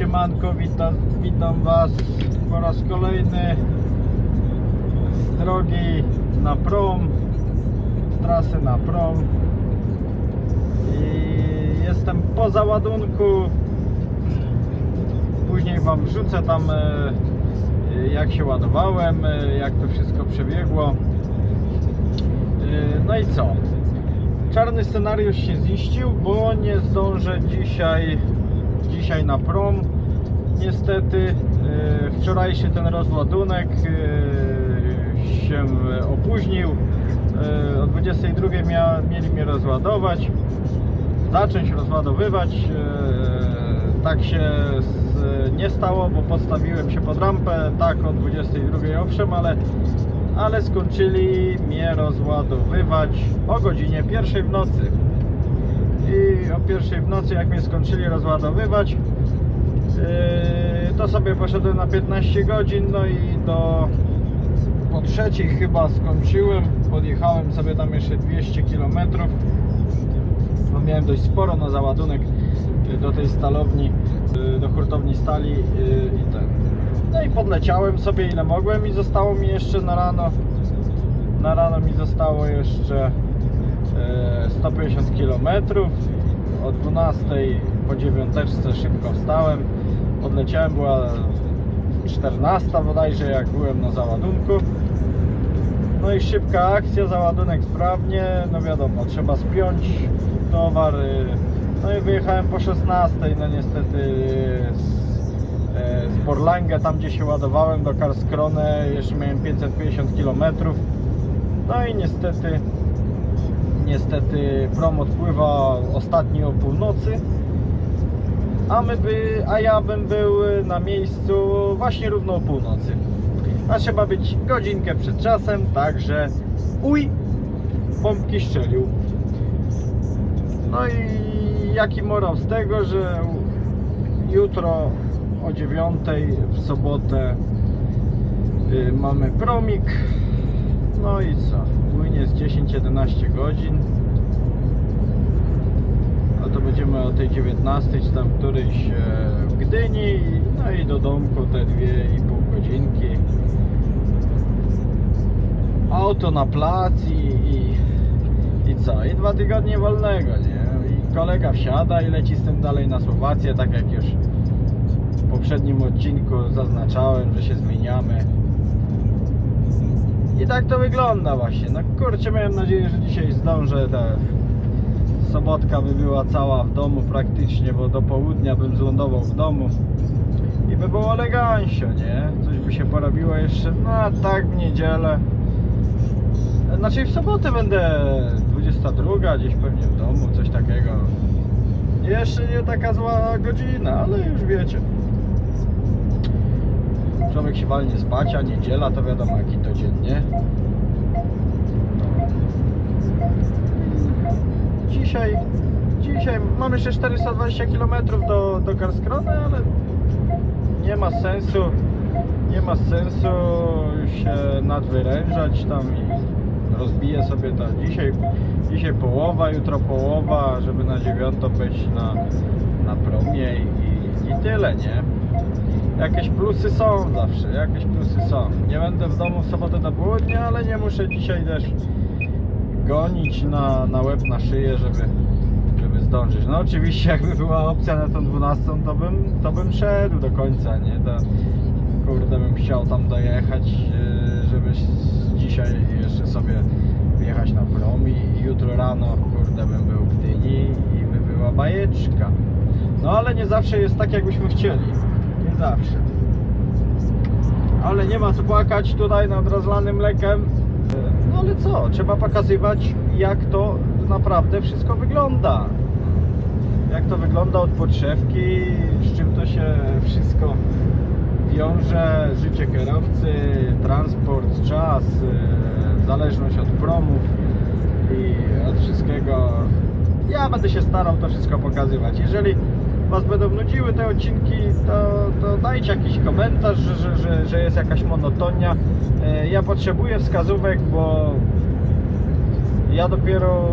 siemanko, witam, witam Was po raz kolejny. Z drogi na prom, z trasy na prom. I jestem po załadunku później Wam wrzucę tam e, jak się ładowałem, e, jak to wszystko przebiegło. E, no i co? Czarny scenariusz się ziścił, bo nie zdążę dzisiaj, dzisiaj na prom. Niestety e, wczorajszy ten rozładunek e, się opóźnił. E, O 22 mia, mieli mnie rozładować, zacząć rozładowywać. Tak się nie stało, bo podstawiłem się pod rampę, tak o 22 owszem, ale ale skończyli mnie rozładowywać o godzinie pierwszej w nocy. I o pierwszej w nocy, jak mnie skończyli rozładowywać, yy, to sobie poszedłem na 15 godzin, no i do po trzeciej chyba skończyłem. Podjechałem sobie tam jeszcze 200 km. No miałem dość sporo na załadunek yy, do tej stalowni, yy, do hurtowni stali i ten. No i podleciałem sobie ile mogłem i zostało mi jeszcze na rano na rano mi zostało jeszcze 150 km o 12 po 9 szybko wstałem. Odleciałem, była 14 bodajże jak byłem na załadunku. No i szybka akcja, załadunek sprawnie. No wiadomo, trzeba spiąć towar no i wyjechałem po 16 no niestety z e, z Borlange, tam gdzie się ładowałem do Karlskrone, jeszcze miałem 550 km. No i niestety, niestety prom odpływa ostatni o północy. A, my by, a ja bym był na miejscu właśnie równo o północy. A trzeba być godzinkę przed czasem, także uj, pompki szczelił. No i jaki morał z tego, że jutro o 9 w sobotę y, mamy promik. No i co? Z 10-11 godzin. A to będziemy o tej 19 czy tam którejś e, w Gdyni. No i do domku te 2,5 godzinki. Auto na plac i, i, i co? I dwa tygodnie wolnego, nie? I kolega wsiada i leci z tym dalej na Słowację, tak jak już w poprzednim odcinku zaznaczałem, że się zmieniamy. I tak to wygląda właśnie. No kurczę, miałem nadzieję, że dzisiaj zdążę. Ta sobotka by była cała w domu praktycznie, bo do południa bym zlądował w domu. I by było elegancio, nie? Coś by się porobiło jeszcze, no a tak w niedzielę. Znaczy w sobotę będę 22, gdzieś pewnie w domu, coś takiego. Jeszcze nie taka zła godzina, ale już wiecie. Człowiek się walnie spać, a niedziela to wiadomo jaki to dzień, nie? Dzisiaj, dzisiaj mam jeszcze 420 km do, do Karskrony, ale nie ma sensu, nie ma sensu się nadwyrężać tam i rozbiję sobie to dzisiaj, dzisiaj połowa, jutro połowa, żeby na dziewiątą być na, na promie i, i tyle, nie? Jakieś plusy są zawsze, jakieś plusy są. Nie będę w domu w sobotę do południa, ale nie muszę dzisiaj też gonić na, na łeb, na szyję, żeby, żeby zdążyć. No oczywiście jakby była opcja na tą 12, to bym, to bym szedł do końca, nie? To, kurde, bym chciał tam dojechać, yy, żeby dzisiaj jeszcze sobie wjechać na prom i jutro rano, kurde, bym był w Gdyni i by była bajeczka. No ale nie zawsze jest tak, jakbyśmy chcieli. Zawsze. Ale nie ma co płakać tutaj nad rozlanym mlekiem. No ale co? Trzeba pokazywać, jak to naprawdę wszystko wygląda. Jak to wygląda od podszewki, z czym to się wszystko wiąże. Życie kierowcy, transport, czas, yy, zależność od promów i od wszystkiego. Ja będę się starał to wszystko pokazywać. Jeżeli Was będą nudziły te odcinki, to, to dajcie jakiś komentarz, że, że, że, jest jakaś monotonia. E, Ja potrzebuję wskazówek, bo ja dopiero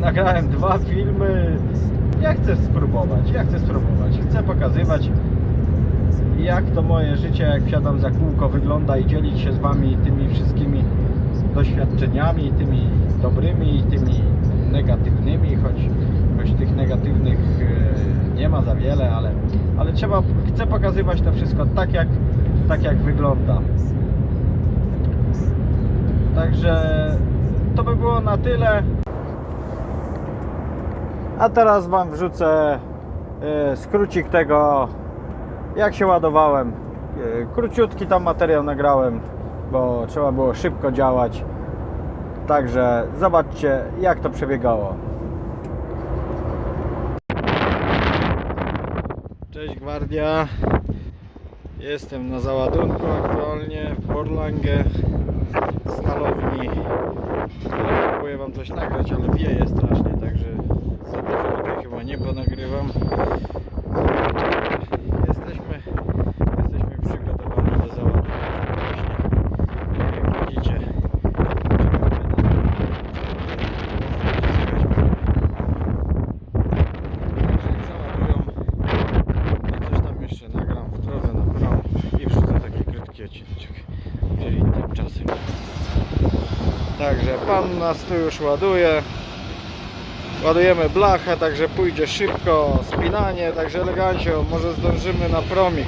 nagrałem dwa filmy, ja chcę spróbować, ja chcę spróbować, chcę pokazywać jak to moje życie, jak wsiadam za kółko wygląda i dzielić się z Wami tymi wszystkimi doświadczeniami, tymi dobrymi i tymi negatywnymi, choć, choć tych negatywnych e, nie ma za wiele, ale, ale trzeba, chcę pokazywać to wszystko tak jak, tak jak wygląda. Także to by było na tyle. A teraz Wam wrzucę e, skrócik tego, jak się ładowałem. E, Króciutki tam materiał nagrałem, bo trzeba było szybko działać. Także zobaczcie, jak to przebiegało. Cześć Gwardia. Jestem na załadunku aktualnie w Borlange stalowni. Próbuję Wam coś nagrać, ale wieje strasznie, także za dużo tutaj chyba nie ponagrywam. Jesteśmy, jesteśmy przygotowani do załadowania właśnie. Jak widzicie, załadują. Ja coś tam jeszcze nagram w drodze na prom i wrzucę taki krótki odcinek, czyli tymczasem. Także pan nas tu już ładuje. Ładujemy blachę, także pójdzie szybko spinanie, także elegancio, może zdążymy na promik.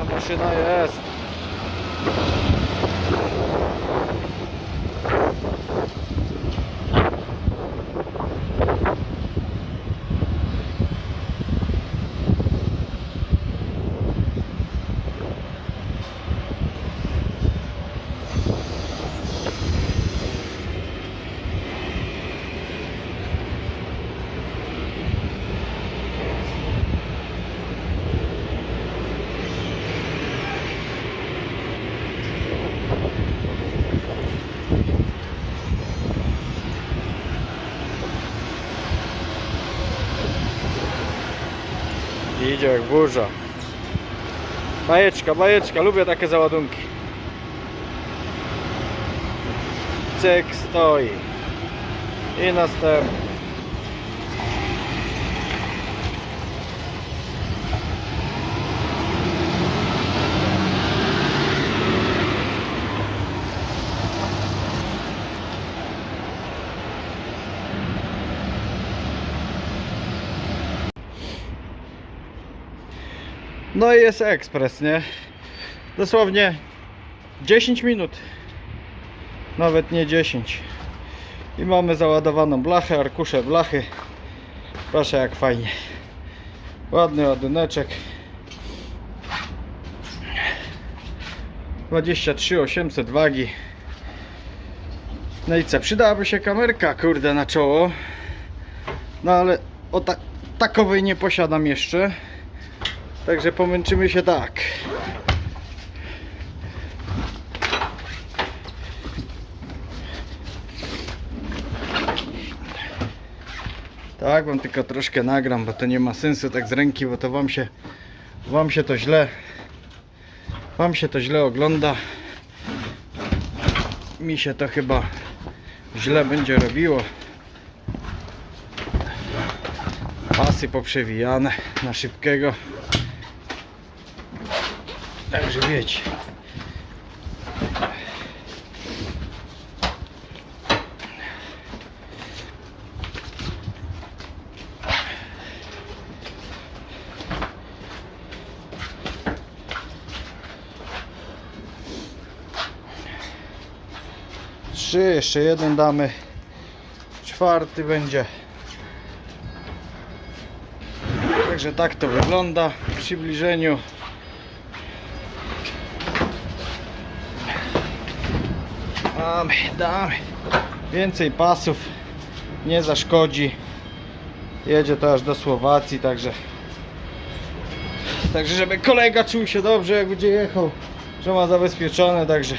A maszyna jest. Jak burza. Bajeczka, bajeczka, lubię takie załadunki. Cyk stoi. I następny. No i jest ekspres, nie? Dosłownie 10 minut. Nawet nie 10. I mamy załadowaną blachę, arkusze blachy. Proszę jak fajnie. Ładny ładuneczek. 23 800 wagi. No i co? Przydałaby się kamerka, kurde, na czoło. No ale o ta takowej nie posiadam jeszcze. Także pomęczymy się tak. Tak, wam tylko troszkę nagram, bo to nie ma sensu tak z ręki, bo to wam się wam się to źle wam się to źle ogląda. Mi się to chyba źle będzie robiło. Pasy poprzewijane na szybkiego. Także wiecie. Trzy, jeszcze jeden damy. Czwarty będzie. Także tak to wygląda w przybliżeniu. Damy, damy. Więcej pasów nie zaszkodzi. Jedzie to aż do Słowacji, także także żeby kolega czuł się dobrze jak będzie jechał, że ma zabezpieczone, także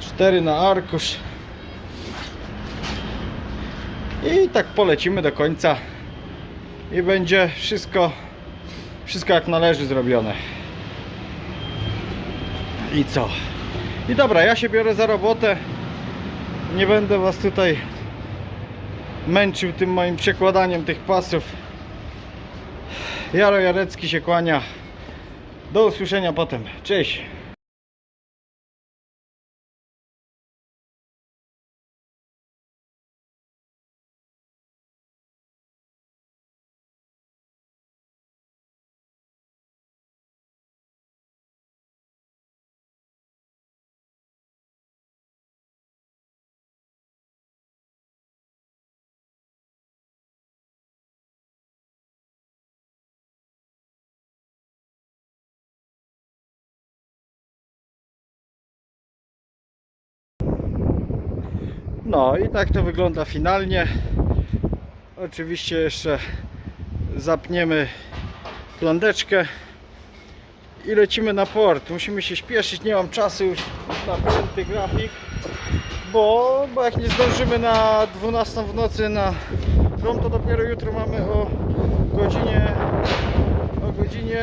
4 na arkusz. I tak polecimy do końca i będzie wszystko wszystko jak należy zrobione. I co? I dobra, ja się biorę za robotę. Nie będę was tutaj męczył tym moim przekładaniem tych pasów. Jaro Jarecki się kłania. Do usłyszenia potem. Cześć. No i tak to wygląda finalnie. Oczywiście jeszcze zapniemy plandeczkę i lecimy na port. Musimy się śpieszyć, nie mam czasu już na pięty grafik, bo, bo jak nie zdążymy na 12 w nocy na prom, to dopiero jutro mamy o godzinie o godzinie,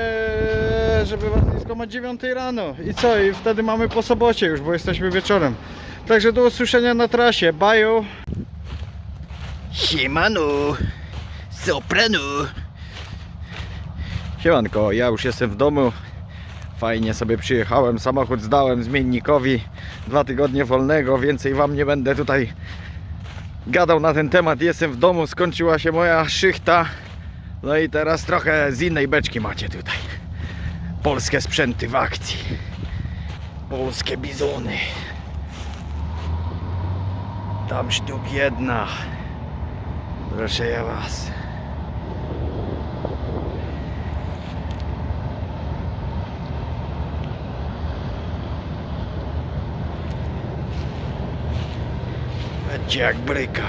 żeby was nie skłamać 9 rano. I co? I wtedy mamy po sobocie już, bo jesteśmy wieczorem. Także do usłyszenia na trasie. Bye. Siemano, soprano. Siemanko, ja już jestem w domu. Fajnie sobie przyjechałem, samochód zdałem zmiennikowi. Dwa tygodnie wolnego, więcej wam nie będę tutaj gadał na ten temat. Jestem w domu, skończyła się moja szychta. No i teraz trochę z innej beczki macie tutaj. Polskie sprzęty w akcji. Polskie bizony. Tam sztuk jedna. Proszę ja was. Będzie jak bryka.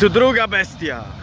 Tu druga bestia.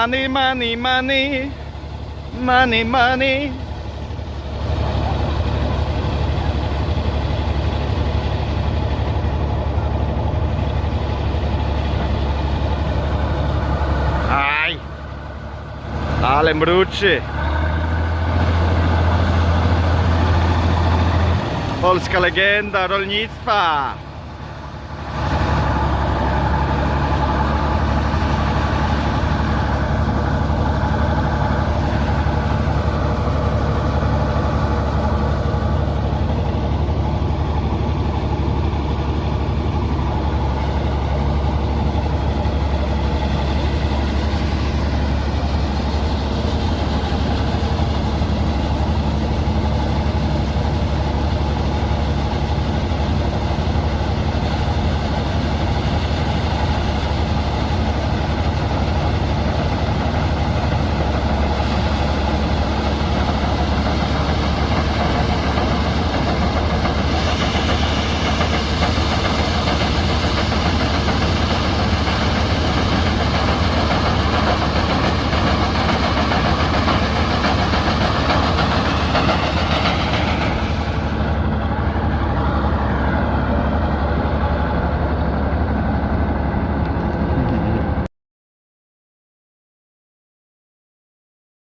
Money, money, money. Money, money. Aj. Ale mruczy. Polska legenda rolnictwa.